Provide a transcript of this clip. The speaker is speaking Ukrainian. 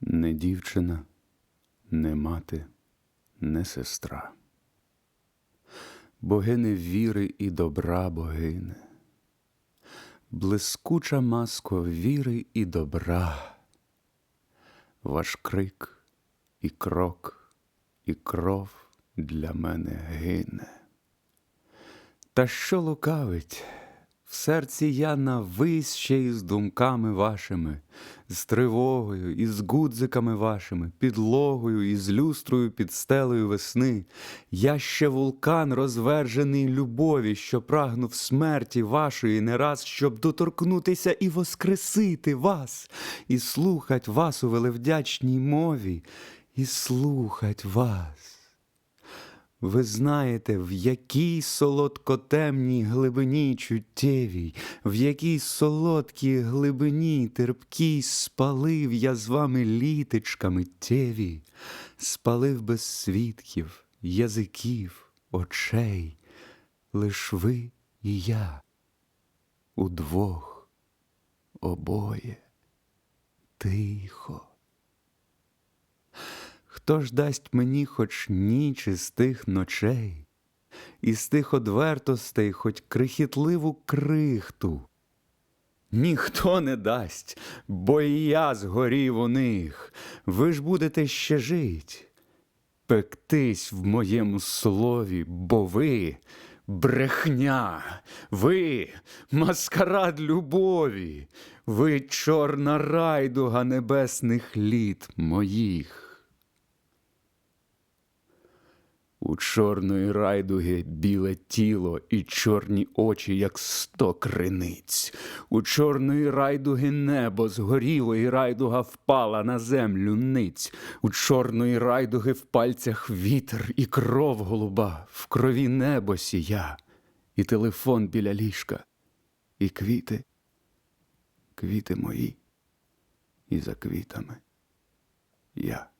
Не дівчина, не мати, не сестра. Богине віри і добра богине, блискуча маско віри і добра, ваш крик і крок, і кров для мене гине. Та що лукавить, в серці я навись ще із думками вашими, з тривогою, і з гудзиками вашими, підлогою і з люстрою під стелею весни. Я ще вулкан розвержений любові, що прагнув смерті вашої не раз, щоб доторкнутися і воскресити вас, і слухать вас у велевдячній мові, і слухать вас. Ви знаєте, в якій солодкотемній глибині чуттєвій, в якій солодкій глибині терпкій спалив я з вами літочками тєві, спалив без свідків, язиків, очей, лиш ви і я, удвох, обоє, тихо. Хто ж дасть мені хоч ніч із тих ночей, із тих одвертостей хоч крихітливу крихту? Ніхто не дасть, бо і я згорів у них. Ви ж будете ще жить, пектись в моєму слові, бо ви брехня, ви маскарад любові, ви чорна райдуга небесних літ моїх. У чорної райдуги біле тіло і чорні очі, як сто криниць. У чорної райдуги небо згоріло, і райдуга впала на землю ниць. У чорної райдуги в пальцях вітер і кров голуба, в крові небо сія, і телефон біля ліжка, і квіти, квіти мої, і за квітами я.